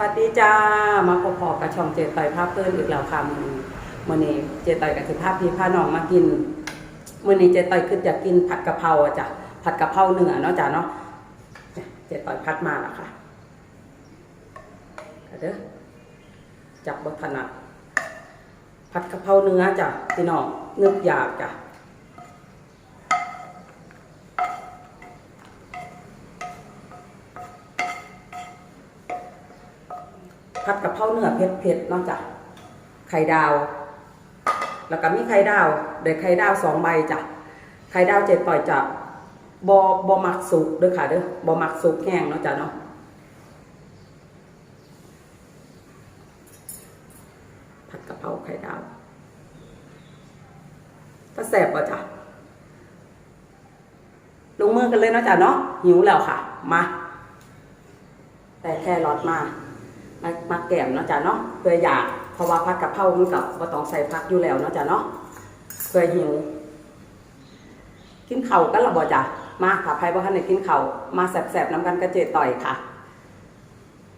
วัสดีจ้า มาพบกับช่องเจต่อยภาพเพื่อนอีกแล้วค่ะมือนี้มือนี้เจต่อยกับสิภาพพี่พาน้องมากินมือนี้เจต่อยคืออยากกินผัดกะเพราจ้ะผัดกะเพราเนื้อเนาะจ้ะเนาะเจต่อยพัดมาแล้วค่ะเด้อจับบทถนัดผัดกะเพราเนื้อจ้ะพี่น้องนึกอยากจ้ะ เพราเนื้อเผ็ดๆเนอกจากไข่ดาว แล้วก็มีไข่ดาวเดี๋ยวไข่ดาวสองใบจ้ะไข่ดาวเจ็ดต่อยจะบอบอมักสุกเด้อค่ะเด้อบอมักสุกแห้งเนาะจ้ะเนาะผัดกะเพราไข่ดาวถ้าแสบป่ะจ้ะลงมือกันเลยเนาะจ้ะเนาะหิวแล้วค่ะ มา แต่แค่รอดมา มามาแกมเนาะจ้ะเนาะเพื่ออยากเพราะว่าผัดกะเพรามันกับว่าต้องใส่ผักอยู่แล้วเนาะจ้ะเนาะเพื่อหิวกินเข่ากันละบ่จ้ะมาค่ะใครบ่ทันได้กินเข่ามาแสบๆน้ำกันกระเจต่อยค่ะ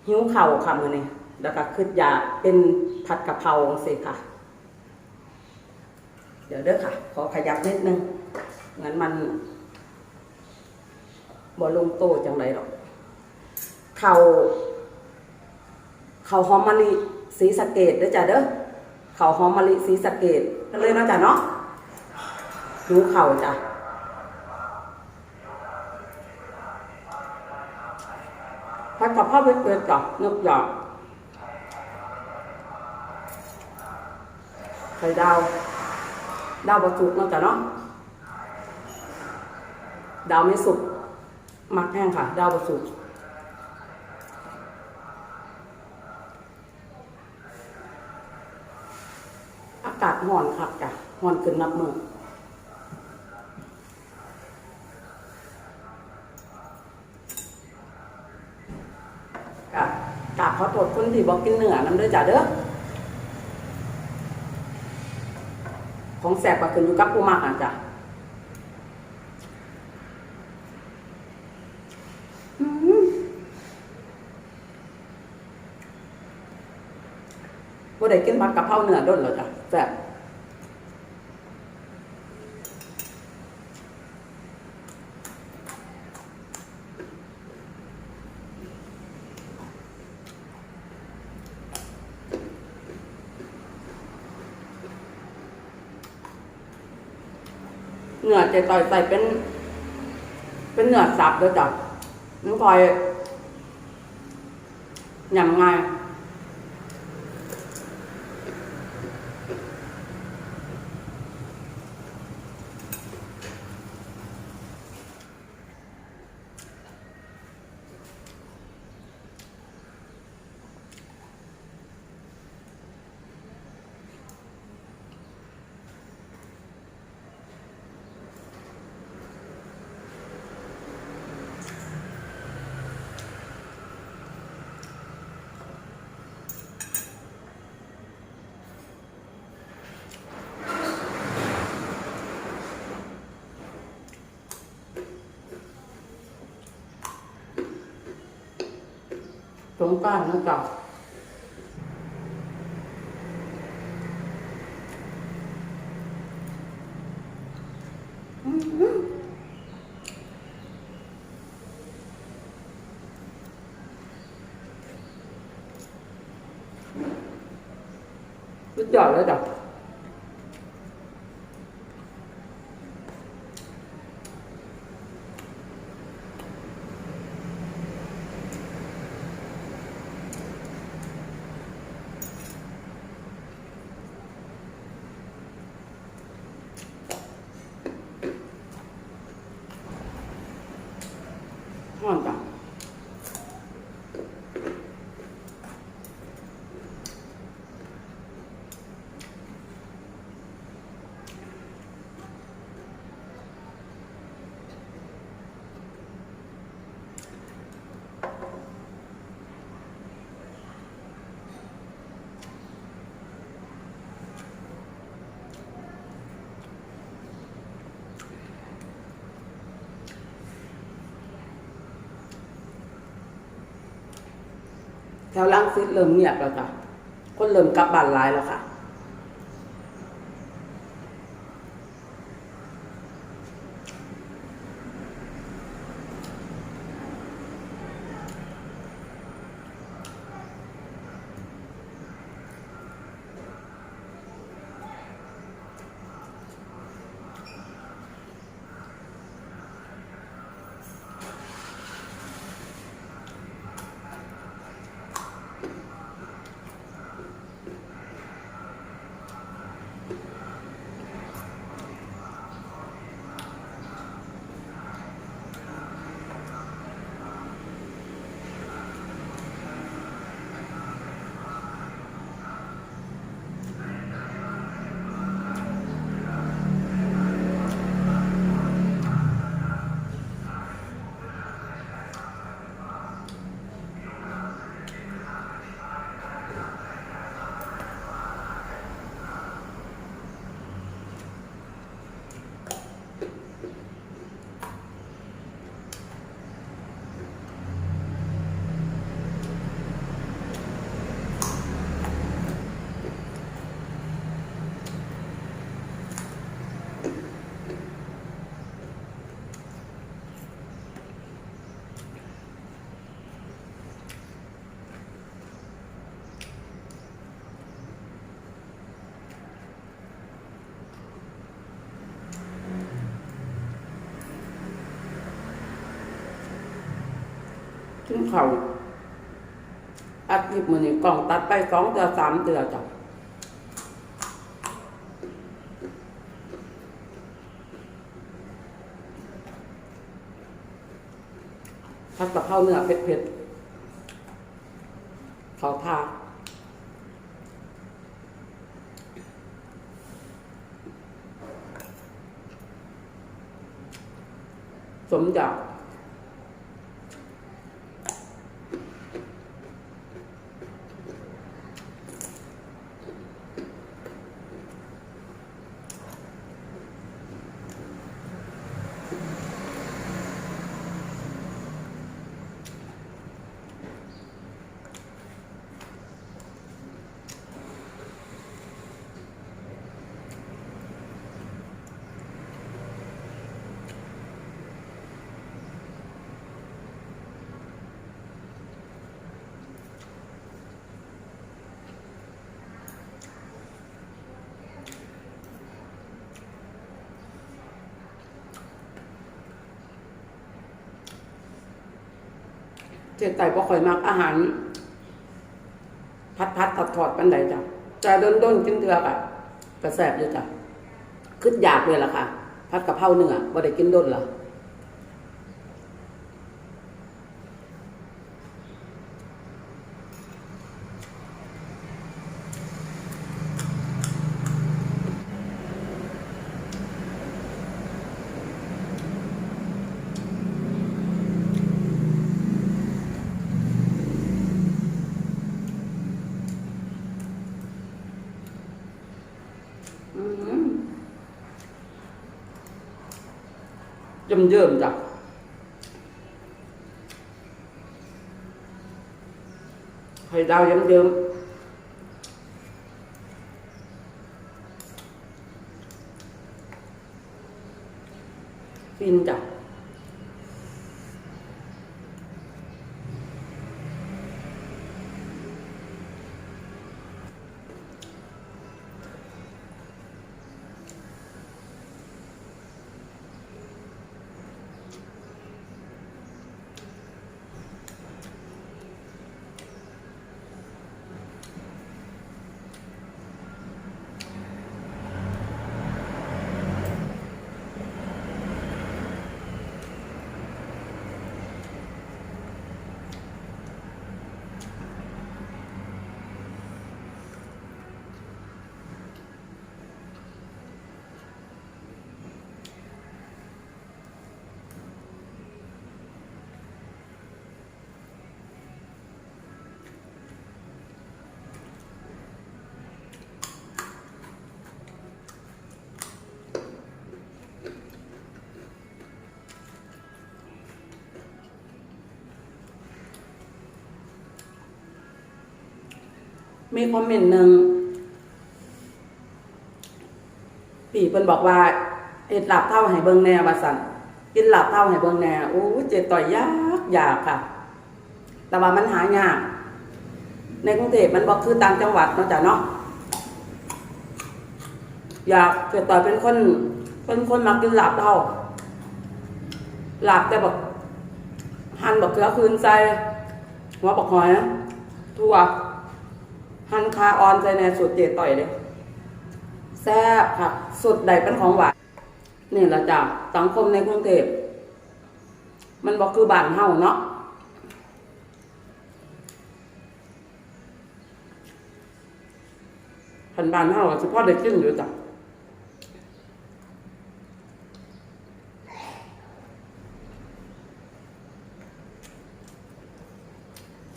หิวเข่าค่ะมื้อนี้แล้วก็คืออยากเป็นผัดกะเพราสิค่ะ เดี๋ยวเด้อค่ะ ขอขยับนิดนึงงั้นมันบ่ลงโตจังไรหรอกเข่า เขาหอมมะลิสีสะเกดเด้อจ้ะเด้อเขาหอมมะลิสีสะเกดกันเลยเนาะจ้ะเนาะหนูเข่าจ้ะผัดกับข้าวเผ็ดๆจ้ะนึกอยากไข่ดาว ดาวบะจุกเนาะจ้ะเนาะดาวไม่สุกมักแห้งค่ะ ดาวบะสุก อากาศ ห่อนคักจ้ะห่อนขึ้นนับมือกับกาบขอโทษคนที่บอกกินเนื้อน้ำเด้อจ้ะเด้อของแสบก็ขึ้นอยู่กับผู้มากอะจ้ะอืมบ่ได้กินผัดกะเพราเนื้อด้นเหรอจ้ะแซ่บ เจะต่อยใส่เป็น เป็นเนื้อสับด้วยจ้ะน้องพลอยยำง่าย สงกรารนะจ๊ะอื้อหือสุดยอดเลยจ้ะห่อนจ้ะ วล่างซิดเริ่มเงียบแล้วค่ะ คนเริ่มกลับบ้านหลายแล้วค่ะ ขึ้นเขาอัดคลิปมือนี่กล่องตัดไปสองเดือนสามเดือนจ้ะผัดกะเพราเนื้อเผ็ดๆเขาทาสมอยาก เจ๊ไต่บ่ค่อยมักอาหาร พัดพัดถอดถอดปันใดจ้ะจะด้นด้นกินเถือกอะกระแสบอยู่จ้ะขึ้นอยากเลยล่ะค่ะ พัดกะเพราเนื้อบ่ได้กินด้นหรอ ยิ่มๆจ้ะไข่ดาวเมีคอมเมนต์หนึ่งพี่เพิ่นบอกว่าเอ็ดหลับเท่าให้เบิ่งแน่ว่าสั่นกินหลับเท่าให้เบิ่งแน่โอ้เจ็ดต่อยยากยากค่ะ แต่ว่ามันหายาก ในกรุงเทพมันบอกคือตางจังหวัดเนาะจ้ะเนาะอยากเกิดต่อยเป็นคนเป็นคนมักกินหลับเท่าหลับแต่แบบหั่นบักเขือคืนใส่หัวบักหอยทั่ว ฮันคาออนใส่ในสูตรเจต่อยเลยแซ่บค่ะสุดใดเป็นของหวานนี่ละจ้ะสังคมในกรุงเทพมันบอกคือบ้านเฮาเนาะพันบานเฮาเฉพาะได้กินอยู่จ้ะ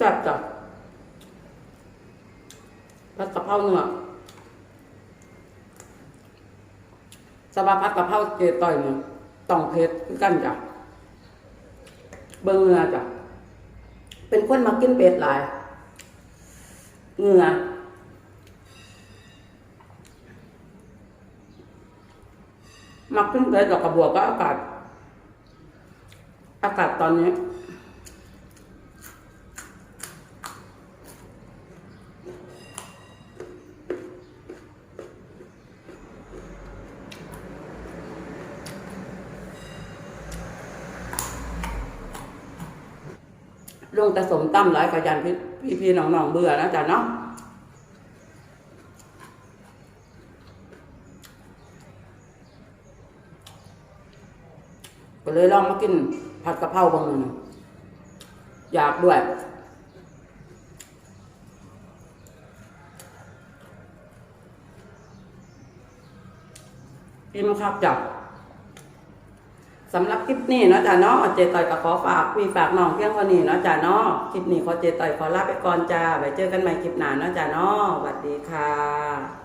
จับจ้ะผัดกะเพราเนื้อ สบาพัดกะเพราเจต่อยเนี่ต้องเผ็ดคือกันจ้ะเบิ่งเงือจ้ะเป็นคนมากินเป็ดหลายเงือมักขึ้นเลยดอกกระบวกก็อากาศ อากาศตอนนี้ ลงต่สมตั้มหลายกระยันพี่พี่พี่น้องน้องๆเบื่อนะจ๊ะเนาะก็เลยลองมากินผัดกะเพราบางหนึ่งอยากด้วยอิ่มครับจ้ะ สำหรับคลิปนี้เนาะจ้าเนาะเจต่อยก็ขอฝากพี่ฝากน้องเพียงคนนี้เนาะจ้าเนาะคลิปนี้ขอเจต่อยขอลาไปก่อนจ้าไว้เจอกันใหม่คลิปหน้าเนาะจ้าเนาะสวัสดีค่ะ